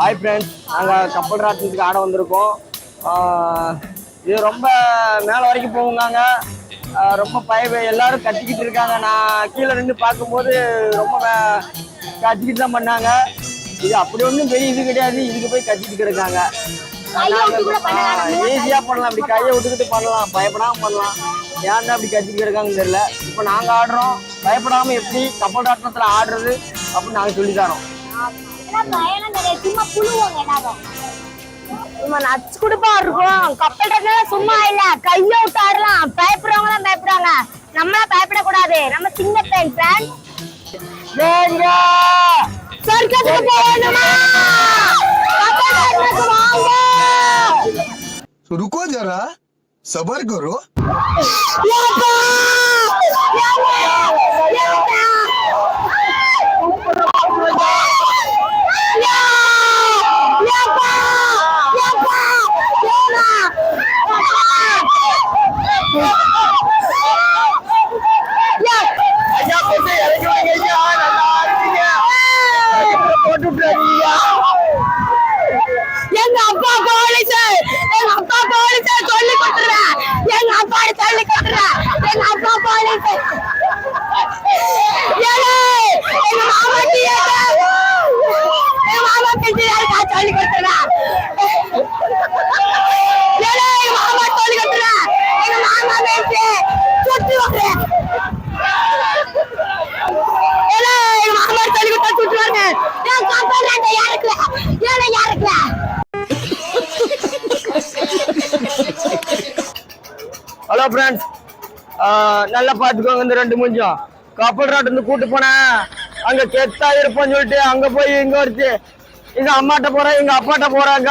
Hi friends நாங்கள் கப்பல் ராட்டினத்துக்கு ஆட வந்திருக்கோம். இது ரொம்ப மேலே வரைக்கும் போகுங்காங்க. ரொம்ப பய எல்லாரும் கத்திக்கிட்டு இருக்காங்க. நான் கீழே நின்று பார்க்கும்போது ரொம்ப கத்திக்கிட்டு தான் பண்ணாங்க. இது அப்படி ஒன்றும் பெரிய இது கிடையாது. இதுக்கு போய் கத்திக்கிட்டு இருக்காங்க. ஈஸியாக பண்ணலாம். அப்படி கையை விட்டுக்கிட்டு பண்ணலாம். பயப்படாமல் பண்ணலாம். ஏன் தான் அப்படி கத்திக்கிட்டு இருக்காங்கன்னு தெரியல. இப்போ நாங்கள் ஆடுறோம். பயப்படாமல் எப்படி கப்பல் ராட்டினத்தில் ஆடுறது அப்படின்னு நாங்கள் சொல்லி தரோம் சும்மா புழுவாங்க எல்லாரும் சும்மா நச்சு குடுப்பா இருக்கும் கப்பல் ரத்னால சும்மா இல்ல கைய விட்டு ஆடலாம் பயப்படுறவங்க தான் பயப்படுறாங்க நம்மள பயப்படக்கூடாது நம்ம சின்ன பெண் ஃப்ரெண்ட் வேங்க சொர்க்கத்துக்கு போகணுமா கப்பல் ரத்னாக்கு வாங்க तो रुको जरा सबर करो சாப்பாடு தள்ளி சொல்லி கொடுத்துறேன் எங்க அப்பா போலீஸ் எங்க மாமா ஹலோ ஃப்ரெண்ட்ஸ் நல்லா பார்த்துக்கோங்க இந்த ரெண்டு மூஞ்சும் கப்பல் ராட்டு கூட்டு போனேன் அங்கே கெத்தா இருப்பான்னு சொல்லிட்டு அங்கே போய் இங்கே ஒருத்தி எங்கள் அம்மாட்ட போகிறேன் எங்கள் அப்பாட்ட போகிறாங்க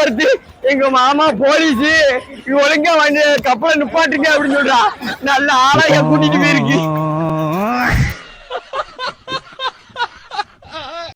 ஒருத்தி எங்க மாமா போலீஸ் ஒழுங்கா வந்து கப்பலை நிப்பாட்டுங்க அப்படின்னு சொல்றா. நல்ல ஆளாக கூட்டிட்டு போயிருக்கு.